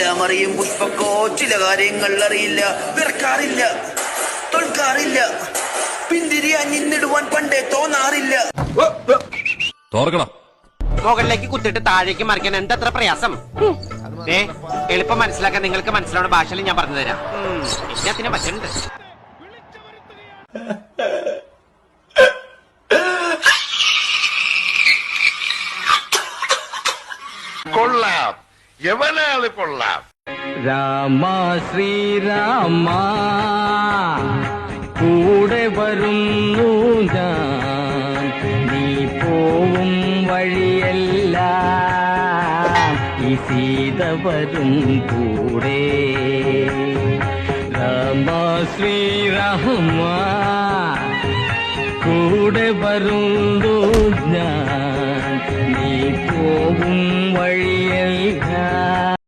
എല്ലാം അറിയും പുഷ്പക്കോ ചില കാര്യങ്ങൾ അറിയില്ല വിറക്കാറില്ല തോൽക്കാറില്ല പിന്തിരിയാൻ നിന്നിടുവാൻ പണ്ടേ തോന്നാറില്ല. മുകളിലേക്ക് കുത്തിട്ട് താഴേക്ക് മറിക്കാൻ എന്താ അത്ര പ്രയാസം ഏ എളുപ്പം മനസ്സിലാക്കാൻ നിങ്ങൾക്ക് മനസ്സിലാവുന്ന ഭാഷയിൽ ഞാൻ പറഞ്ഞു തരാം. ഉം, എല്ലാത്തിനും പറ്റുന്നുണ്ട് കൊള്ളാം. എവനാൾ കൊള്ളാം രാമ ശ്രീരാമ കൂടെ വരുന്നു ഞാൻ. നീ പോവും വഴിയല്ല ഈ സീത വരും കൂടെ. രാമ ശ്രീരാമ കൂടെ വരുന്നു ഞാൻ. നീ പോവും വഴിയല്ല